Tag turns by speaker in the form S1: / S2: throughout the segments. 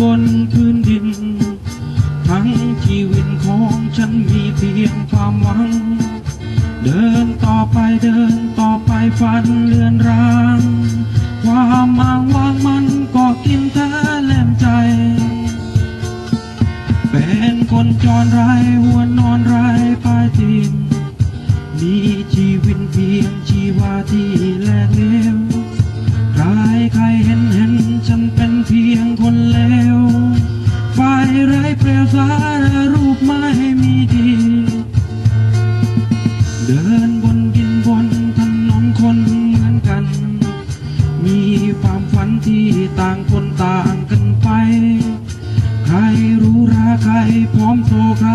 S1: บนพื้นดิน ทั้งชีวิตของฉันมีเพียงความหวัง เดินต่อไปเดินต่อไปฝันเลือนราง ความอ้างว้าง มีความฝันที่ต่างคนต่างกันไป ใครรู้ราใครพร้อมโตใคร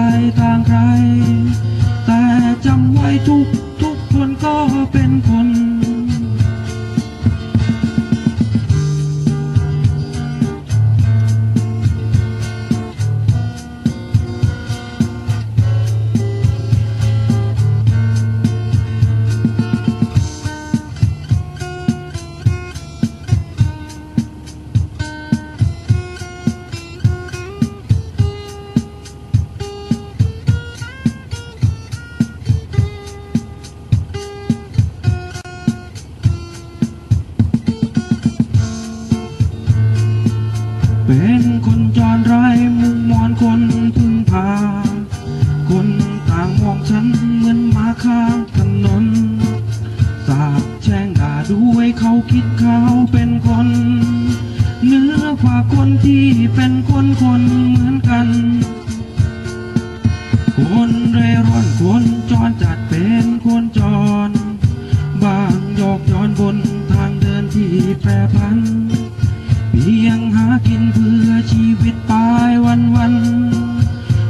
S1: เป็นคนจรไร้มุงมอนคนพึ่งพา คนต่างมองฉันเหมือนมาข้างถนน สาบแช่งด่าด้วยเขาคิดเขาเป็นคนเหนื้อกว่าคนที่เป็นคนคนเหมือนกัน คนเร่ร่อนคนจรจัดเป็นคนจร บางหยอกย้อนบนทางเดินที่แปรพัน เพียงหากินเพื่อชีวิตปลายวันวัน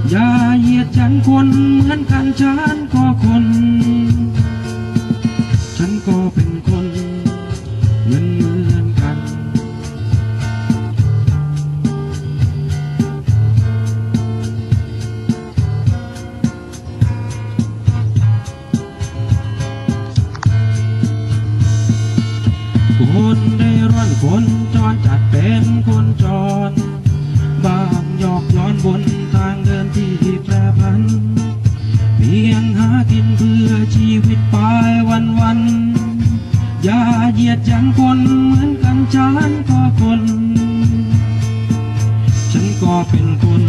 S1: อย่าเหยียดฉันคนเหมือนกันฉันก็คน ฉันก็เป็นคนเหมือนเหมือนกัน คนได้ร่อนคน จรจัดเป็นคนจร บางหยอกย้อนบนทางเดินที่แปรพัน เพียงหากินเพื่อชีวิตปลายวันวันอย่าเหยียดยันคนเหมือนกันฉันก็คน ฉันก็เป็นคน